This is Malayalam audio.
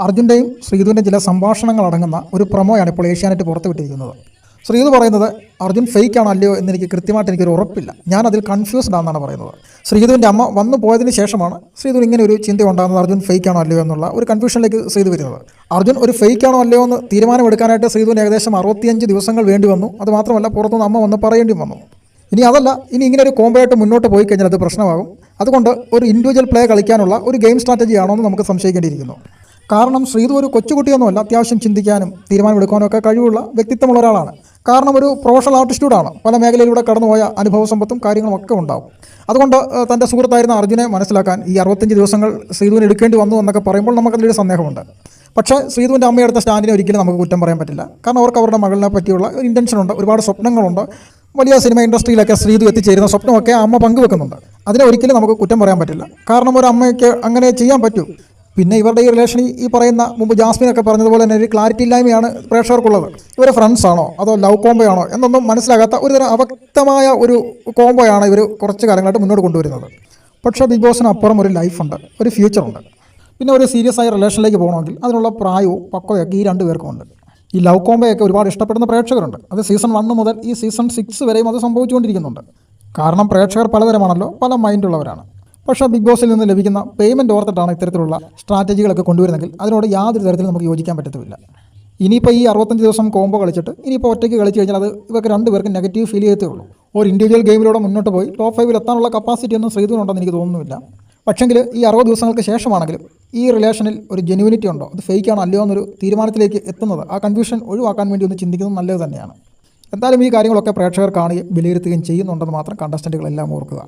അർജുന്റെയും ശ്രീധുവിന്റെയും ചില സംഭാഷണങ്ങൾ അടങ്ങുന്ന ഒരു പ്രൊമോയാണ് ഇപ്പോൾ ഏഷ്യാനെറ്റ് പുറത്തുവിട്ടിരിക്കുന്നത്. ശ്രീധു പറയുന്നത് അർജുൻ ഫേക്ക് ആണോ അല്ലയോ എന്ന് എനിക്ക് കൃത്യമായിട്ട് എനിക്കൊരു ഉറപ്പില്ല. ഞാൻ അതിൽ കൺഫ്യൂസ്ഡ് ആണെന്നാണ് പറയുന്നത്. ശ്രീധുവിന്റെ അമ്മ വന്നു പോയതിന് ശേഷമാണ് ശ്രീധു ഇങ്ങനെ ഒരു ചിന്ത ഉണ്ടാകുന്നത് അർജുൻ ഫേക്ക് ആണോ അല്ലയോ? എന്നുള്ള ഒരു കൺഫ്യൂഷനിലേക്ക് ശ്രീധു വരുന്നത്. അർജുൻ ഒരു ഫേക്ക് ആണോ അല്ലയോ എന്ന് തീരുമാനമെടുക്കാനായിട്ട് ശ്രീധുവിന് ഏകദേശം അറുപത്തിയഞ്ച് ദിവസങ്ങൾ വേണ്ടി വന്നു. അത് മാത്രമല്ല പുറത്തുനിന്ന് അമ്മ വന്ന് പറയേണ്ടി വന്നു. ഇനി അതല്ല ഇനി ഇങ്ങനെ ഒരു കോമ്പയായിട്ട് മുന്നോട്ട് പോയി കഴിഞ്ഞാൽ അത് പ്രശ്നമാകും. അതുകൊണ്ട് ഒരു ഇൻഡിവിജ്വൽ പ്ലേ കളിക്കാനുള്ള ഒരു ഗെയിം സ്ട്രാറ്റജി ആണോ എന്ന് നമുക്ക് സംശയിക്കേണ്ടിയിരിക്കുന്നു. കാരണം ശ്രീധു ഒരു കൊച്ചുകുട്ടിയൊന്നുമല്ല. അത്യാവശ്യം ചിന്തിക്കാനും തീരുമാനമെടുക്കാനും ഒക്കെ കഴിവുള്ള വ്യക്തിത്വമുള്ള ഒരാളാണ്. കാരണം ഒരു പ്രൊഫഷണൽ ആർട്ടിസ്റ്റൂടാണ് പല മേഖലയിലൂടെ കടന്നുപോയ അനുഭവ സമ്പത്തും കാര്യങ്ങളും ഒക്കെ ഉണ്ടാവും. അതുകൊണ്ട് തന്റെ സുഹൃത്തായിരുന്ന അർജുനെ മനസ്സിലാക്കാൻ ഈ അറുപത്തഞ്ച് ദിവസങ്ങൾ ശ്രീധുവിന് എടുക്കേണ്ടി വന്നു എന്നൊക്കെ പറയുമ്പോൾ നമുക്കതിലൊരു സന്ദേഹമുണ്ട്. പക്ഷേ ശ്രീധുവിന്റെ അമ്മയെടുത്ത സ്റ്റാൻഡിനെ ഒരിക്കലും നമുക്ക് കുറ്റം പറയാൻ പറ്റില്ല. കാരണം അവർക്ക് അവരുടെ മകളിനെ പറ്റിയുള്ള ഒരു ഇന്റൻഷനുണ്ട് ഒരുപാട് സ്വപ്നങ്ങളുണ്ട്. വലിയ സിനിമ ഇൻഡസ്ട്രിയിലൊക്കെ ശ്രീധു എത്തിച്ചേരുന്ന സ്വപ്നമൊക്കെ അമ്മ പങ്കുവെക്കുന്നുണ്ട്. അതിനെ ഒരിക്കലും നമുക്ക് കുറ്റം പറയാൻ പറ്റില്ല. കാരണം ഒരു അമ്മയ്ക്ക് അങ്ങനെ ചെയ്യാൻ പറ്റൂ. പിന്നെ ഇവരുടെ ഈ റിലേഷൻ ഈ പറയുന്ന മുമ്പ് ജാസ്മിനൊക്കെ പറഞ്ഞതുപോലെ തന്നെ ഒരു ക്ലാരിറ്റി ഇല്ലായ്മയാണ് പ്രേക്ഷകർക്കുള്ളത്. ഇവർ ഫ്രണ്ട്സ് ആണോ? അതോ ലവ് കോംബോ ആണോ? എന്നൊന്നും മനസ്സിലാകാത്ത ഒരുതരം അവ്യക്തമായ ഒരു കോംബോയാണ് ഇവർ കുറച്ച് കാലങ്ങളായിട്ട് മുന്നോട്ട് കൊണ്ടുവരുന്നത്. പക്ഷേ ബിഗ് ബോസിന് അപ്പുറം ഒരു ലൈഫുണ്ട് ഒരു ഫ്യൂച്ചറുണ്ട് പിന്നെ ഒരു സീരിയസ് ആയ റിലേഷനിലേക്ക് പോകണമെങ്കിൽ അതിനുള്ള പ്രായവും പക്വയൊക്കെ ഈ രണ്ട് പേർക്കുമുണ്ട് ഈ ലവ് കോംബോയൊക്കെ ഒരുപാട് ഇഷ്ടപ്പെടുന്ന പ്രേക്ഷകരുണ്ട്. അത് സീസൺ വൺ മുതൽ ഈ സീസൺ സിക്സ് വരെയും അത് സംഭവിച്ചുകൊണ്ടിരിക്കുന്നുണ്ട്. കാരണം പ്രേക്ഷകർ പലതരമാണല്ലോ പല മൈൻഡുള്ളവരാണ് പക്ഷേ ബിഗ് ബോസിൽ നിന്ന് ലഭിക്കുന്ന പേയ്മെന്റ് ഓർത്തിട്ടാണ് ഇത്തരത്തിലുള്ള സ്ട്രാറ്റജികളൊക്കെ കൊണ്ടുവരുന്നെങ്കിൽ അതിനോട് യാതൊരു തരത്തിലും നമുക്ക് യോജിക്കാൻ പറ്റത്തുമില്ല ഇനിയിപ്പോൾ ഈ അറുപത്തഞ്ച് ദിവസം കോംബോ കളിച്ചിട്ട് ഇനിയിപ്പോൾ ഒറ്റയ്ക്ക് കളിച്ച് കഴിഞ്ഞാൽ അത് ഇവർക്ക് രണ്ട് രണ്ടുപേർക്കും നെഗറ്റീവ് ഫീൽ ചെയ്യത്തേ ഉള്ളൂ. ഒരു ഇൻഡിവിജ്വൽ ഗെയിമിലൂടെ മുന്നോട്ട് പോയി ടോപ്പ് ഫൈവിൽ എത്താനുള്ള കപ്പാസിറ്റി ഒന്നും ശ്രീധുവിനുണ്ടെന്ന് എനിക്ക് തോന്നുന്നില്ല. പക്ഷെങ്കിൽ ഈ അറുപത് ദിവസങ്ങൾക്ക് ശേഷമാണെങ്കിലും ഈ റിലേഷനിൽ ഒരു ജെന്യൂനിറ്റി ഉണ്ടോ? അത് ഫേക്ക് ആണോ അല്ലയോ എന്നൊരു തീരുമാനത്തിലേക്ക് എത്തുന്നത് ആ കൺഫ്യൂഷൻ ഒഴിവാക്കാൻ വേണ്ടി ഒന്ന് ചിന്തിക്കുന്നത് നല്ലത് തന്നെയാണ്. എന്തായാലും ഈ കാര്യങ്ങളൊക്കെ പ്രേക്ഷകർ കാണുകയും വിലയിരുത്തുകയും ചെയ്യുന്നുണ്ടെന്ന് മാത്രം കണ്ടസ്റ്റന്റുകളെല്ലാം ഓർക്കുക.